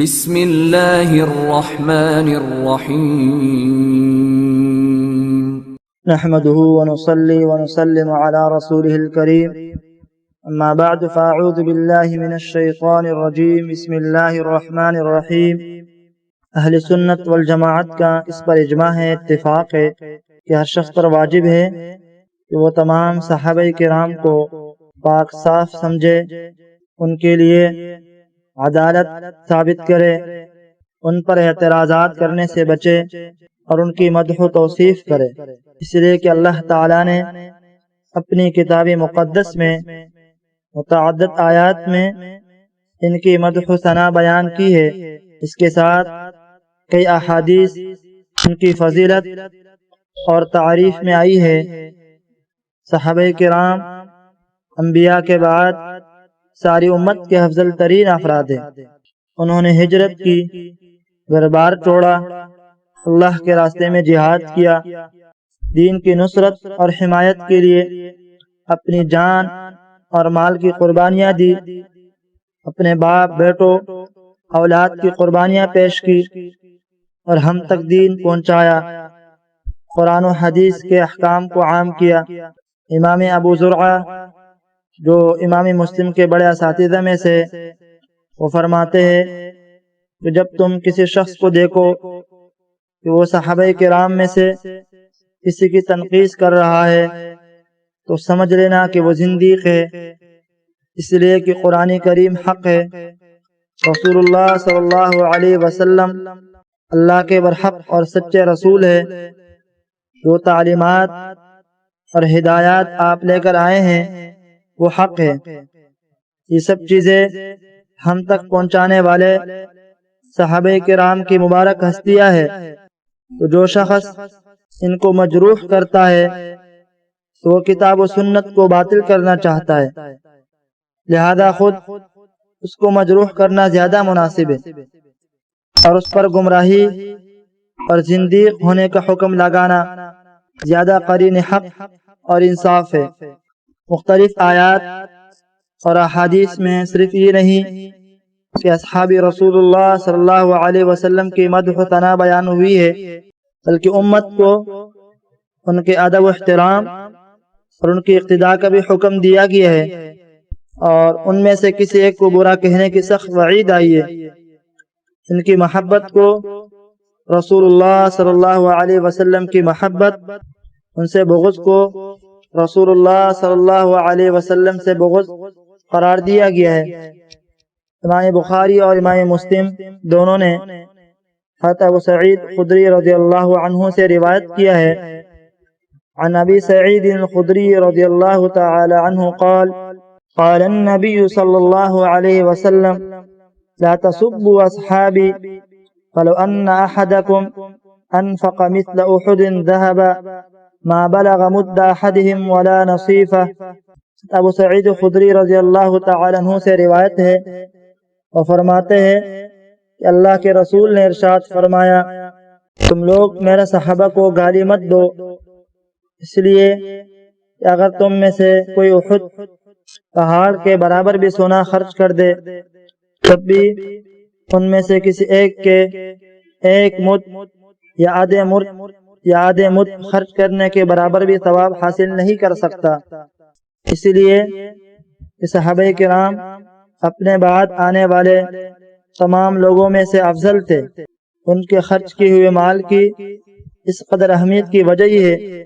بسم الله الرحمن الرحيم نحمده ونصلي ونسلم على رسوله الكريم أما بعد فأعوذ بالله من الشيطان الرجيم بسم الله الرحمن الرحيم اہل سنت والجماعت کا اس پر اجماع ہے، اتفاق ہے کہ ہر شخص پر واجب ہے کہ وہ تمام صحابہ کرام کو پاک صاف سمجھے۔ ان کے لیے عدالت ثابت کرے، ان پر اعتراضات کرنے سے بچے اور ان کی مدح و توصیف کرے۔ اس لیے کہ اللہ تعالیٰ نے اپنی کتاب مقدس میں، متعدد آیات میں ان کی مدح و ثنا بیان کی ہے۔ اس کے ساتھ کئی احادیث ان کی فضیلت اور تعریف میں آئی ہے۔ صحابہ کرام، انبیاء کے بعد ساری امت کے افضل ترین افراد ہیں۔ انہوں نے ہجرت کی، گھر بار توڑا، اللہ کے راستے میں جہاد کیا، دین کی نصرت اور حمایت کے لیے اپنی جان اور مال کی قربانیاں دی۔ اپنے باپ، بیٹوں، اولاد کی قربانیاں پیش کی اور ہم تک دین پہنچایا۔ قرآن و حدیث کے احکام کو عام کیا۔ امام ابو ذرعہ جو امام مسلم کے بڑے اساتذہ میں سے وہ فرماتے ہیں کہ جب تم کسی شخص کو دیکھو کہ وہ صحابہ کرام میں سے کسی کی تنقید کر رہا ہے، تو سمجھ لینا کہ وہ زندیق ہے۔ اس لیے کہ قرآن کریم حق ہے۔ رسول اللہ صلی اللہ علیہ وسلم اللہ کے برحق اور سچے رسول ہے۔ جو تعلیمات اور ہدایات آپ لے کر آئے ہیں وہ حق ہے۔ یہ سب چیزیں ہم تک پہنچانے والے صحابہ کرام کی مبارک ہستیاں ہے تو جو شخص ان کو مجروح کرتا ہے، تو وہ کتاب و سنت کو باطل کرنا چاہتا ہے۔ لہذا خود اس کو مجروح کرنا زیادہ مناسب ہے۔ اور اس پر گمراہی اور زندیق ہونے کا حکم لگانا زیادہ قرین حق اور انصاف ہے۔ مختلف آیات اور احادیث میں صرف یہ نہیں کہ اصحاب رسول اللہ صلی اللہ علیہ وسلم کی مدح و تنا بیان ہوئی ہے، بلکہ امت کو ان کے ادب و احترام اور ان کی اقتداء کا بھی حکم دیا گیا ہے۔ اور ان میں سے کسی ایک کو برا کہنے کی سخت وعید آئی ہے۔ ان کی محبت کو رسول اللہ صلی اللہ علیہ وسلم کی محبت، ان سے بغض کو رسول اللہ صلی اللہ علیہ وسلم سے بغض قرار دیا گیا ہے۔ امام بخاری اور امام مسلم دونوں نے حضرت ابو سعید خدری رضی اللہ عنہ سے روایت کیا ہے۔ عن ابی سعید الخدری رضی اللہ تعالی عنہ قال قال النبي صلى الله عليه وسلم، لا تصبوا أصحابي فلو أن أحدكم أنفق مثل أحد ذهبا۔ ما بلغ مد أحدهم ولا نصيفه ابو سعید خدری رضی اللہ تعالی عنہ سے روایت ہے اور فرماتے ہیں کہ اللہ کے رسول نے ارشاد فرمایا، تم لوگ میرے صحابہ کو گالی مت دو، اس لیے کہ اگر تم میں سے کوئی احد پہاڑ کے برابر بھی سونا خرچ کر دے، تب بھی ان میں سے کسی ایک کے ایک مد یا آدھے مر یا آدھے مد خرچ کرنے کے برابر بھی ثواب حاصل نہیں کر سکتا۔ اسی لیے صحابہ کرام اپنے بعد آنے والے تمام لوگوں میں سے افضل تھے۔ ان کے خرچ کیے ہوئے مال کی اس قدر اہمیت کی وجہ یہ ہے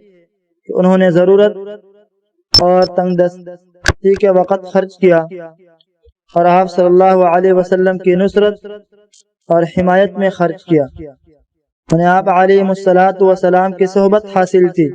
کہ انہوں نے ضرورت اور تنگ دستی کے وقت خرچ کیا اور آپ صلی اللہ علیہ وسلم کی نصرت اور حمایت میں خرچ کیا۔ انہیں آپ علیہ السلاۃ وسلام کی صحبت حاصل تھی۔